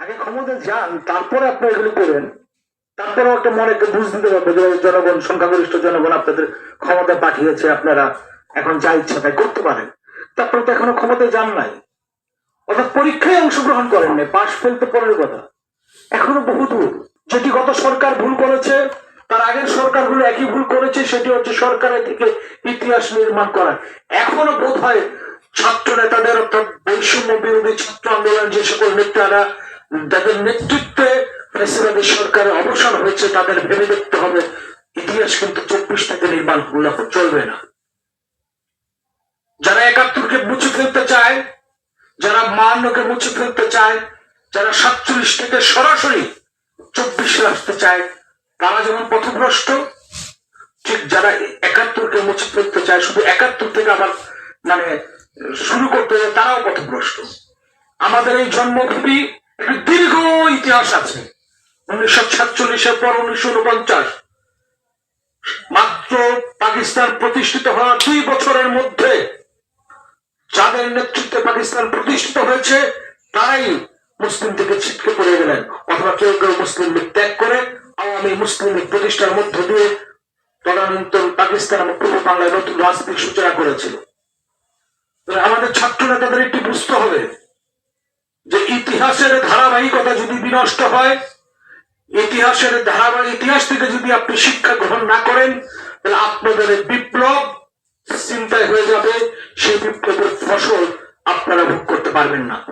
আগে ক্ষমতা যান, তারপরে আপনি এগুলো করেন। তারপরেও একটা মনে বুঝ দিতে পারবে যে জনগণ, সংখ্যাগরিষ্ঠ জনগণ আপনাদের ক্ষমতা পাঠিয়েছে, আপনারা এখন যা ইচ্ছা তাই করতে পারেন। তারপরে তো এখনও ক্ষমতায় যান নাই। অর্থাৎ পরীক্ষায় অংশগ্রহণ করেন নাই, পাশ ফেল তো পরের কথা। এখনও বহু দূর। যেটি গত সরকার ভুল করেছে, তার আগের সরকারগুলো একই ভুল করেছে, সেটি হচ্ছে সরকারের থেকে ইতিহাস নির্মাণ করা। এখনও বোধ হয় ছাত্র নেতাদের অর্থাৎ বৈষম্য বিরোধী ছাত্র আন্দোলন যে সকল নেতারা যাদের নেতৃত্বে ফেসিবাদী সরকারের অবসান হয়েছে, তাদের ভেবে দেখতে হবে। ইতিহাস কিন্তু চব্বিশ থেকে নির্মাণ করলে চলবে না। যারা একাত্তরকে মুছে ফেলতে চায়, যারা মান্যকে মুছে ফেলতে চায়, যারা সাতচল্লিশ থেকে সরাসরি চব্বিশে আসতে চায়, তারা যেমন পথভ্রষ্ট, ঠিক যারা একাত্তরকে মুছে ফেলতে চায়, শুধু একাত্তর থেকে আবার মানে শুরু করতে যায় তারাও পথভ্রষ্ট। আমাদের এই জন্মভূমি একটি দীর্ঘ ইতিহাস আছে। উনিশশো সাতচল্লিশের পর উনিশশো উনপঞ্চাশ। মাত্র পাকিস্তান প্রতিষ্ঠিত হওয়ার দুই বছরের মধ্যে যাদের নেতৃত্বে পাকিস্তান প্রতিষ্ঠিত হয়েছে, তারাই মুসলিম থেকে ছিটকে পড়ে গেলেন। অথবা কেউ কেউ মুসলিম লীগ ত্যাগ করে আওয়ামী মুসলিম লীগ প্রতিষ্ঠার মধ্য দিয়ে তদানীন্তন পাকিস্তান এবং পূর্ব বাংলায় নতুন রাজনীতির সূচনা করেছিল। আমাদের ছাত্র নেতাদের একটি বুঝতে হবে যে ইতিহাসের ধারাবাহিকতা যদি বিনষ্ট হয়, ইতিহাসের ধারাবাহিক ইতিহাস থেকে যদি আপনি শিক্ষা গ্রহণ না করেন, তাহলে আপনাদের বিপ্লব চিন্তায় হয়ে যাবে, সেই বিপ্লবের ফসল আপনারা ভোগ করতে পারবেন না।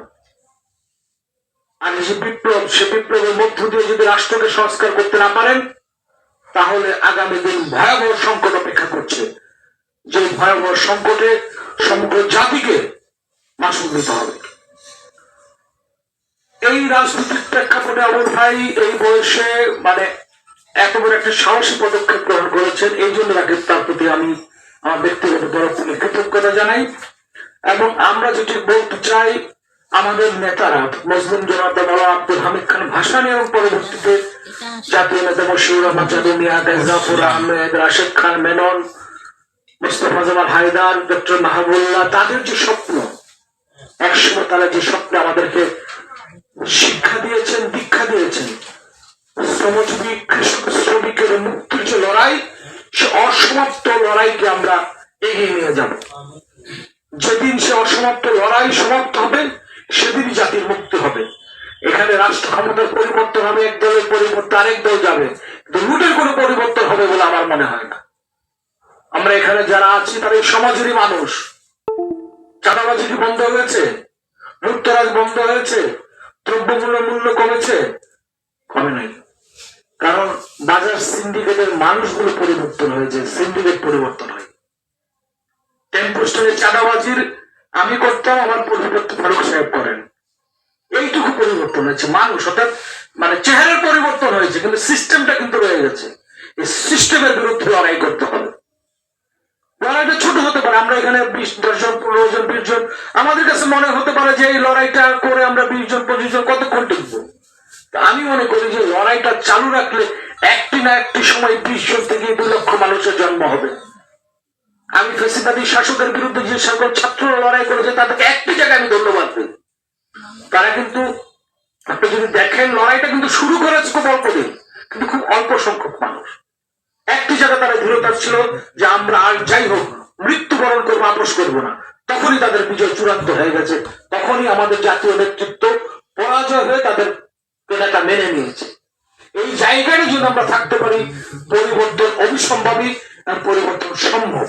আর যে বিপ্লব, সে বিপ্লবের মধ্য দিয়ে যদি রাষ্ট্রকে সংস্কার করতে না পারেন, তাহলে আগামী দিন ভয়াবহ সংকট অপেক্ষা করছে। যে ভয়াবহ সংকটে সমগ্র জাতিকে মাসুল দিতে হবে। এই রাজনৈতিক প্রেক্ষাপটে আমার ভাই এই বয়সে মানে এত বড় একটা সাহসী পদক্ষেপ গ্রহণ করেছেন, এই জন্য তাকে তার প্রতি আমি আমার ব্যক্তিগত তরফ থেকে কৃতজ্ঞতা জানাই। এবং আমরা যেটি বলতে চাই, আমাদের নেতারা, মুসলিম জনতা বাবা আব্দুল হামিদ খান ভাসানি এবং পরবর্তীতে জাতীয় নেতা মশিউর রহমান চাঁদু মিয়া গাইজাফুর আহমেদ রাশেদ খান মেনন, মুস্তফা জামাল হায়দার, ডক্টর মাহবুল্লাহ তাদের যে স্বপ্ন, একসময় তারা যে স্বপ্ন আমাদেরকে যে লড়াই, সে অসমাপ্ত লড়াইকে আমরা এগিয়ে নিয়ে যাব। যেদিন সে অসমাপ্ত লড়াই সমাপ্ত হবে সেদিন জাতির মুক্তি হবে। এখানে রাষ্ট্র ক্ষমতার পরিবর্তন হবে, এক দলের পরিবর্তন আরেক দল যাবে। কিন্তু রুটের কোনো পরিবর্তন হবে বলে আমার মনে হয় না। আমরা এখানে যারা আছি তারা এই সমাজেরই মানুষ। চাঁদাবাজি কি বন্ধ হয়েছে, লুটতরাজ বন্ধ হয়েছে, দ্রব্যমূল্য মূল্য কমেছে, কমে নাই। কারণ বাজার সিন্ডিকেটের মানুষগুলো পরিবর্তন হয়েছে, সিন্ডিকেট পরিবর্তন হয় টেম্পো চাঁদাবাজির আমি করতাম, আমার পরিবর্তন ফারুক সাহেব করেন। এইটুকু পরিবর্তন হয়েছে। মানুষ, অর্থাৎ মানে চেহারার পরিবর্তন হয়েছে, কিন্তু সিস্টেমটা কিন্তু রয়ে গেছে। এই সিস্টেমের বিরুদ্ধে লড়াই করতে হবে। লড়াইটা ছোট হতে পারে, আমরা এখানে বিশ, দশ জন, পনেরো জন, বিশ জন, আমাদের কাছে মনে হতে পারে যে এই লড়াইটা করে আমরা বিশ জন, পঁচিশ জন কতক্ষণ টিকবো? আমি মনে করি যে লড়াইটা চালু রাখলে একটি না একটি সময় বিশ থেকে দুই লক্ষ মানুষের জন্ম হবে। আমি ফেসিবাদী শাসকের বিরুদ্ধে যে সকল ছাত্ররা লড়াই করেছে, তাদেরকে একটি জায়গায় আমি ধন্যবাদ দিই। তারা কিন্তু, আপনি যদি দেখেন, লড়াইটা কিন্তু শুরু করেছে খুব অল্প দিন, কিন্তু খুব অল্প সংখ্যক মানুষ। একটি জায়গায় তারা দৃঢ়তা ছিল যে আমরা আর যাই হোক, মৃত্যুবরণ করব, আপোষ করব না। তখনই তাদের বিজয় চূড়ান্ত হয়ে গেছে। তখনই আমাদের জাতীয় নেতৃত্ব পরাজয় হয়ে তাদের নেতা মেনে নিয়েছে। এই জায়গাটার জন্য আমরা থাকতে পারি পরিবর্তন অবিসম্ভাবী আর পরিবর্তন সম্ভব।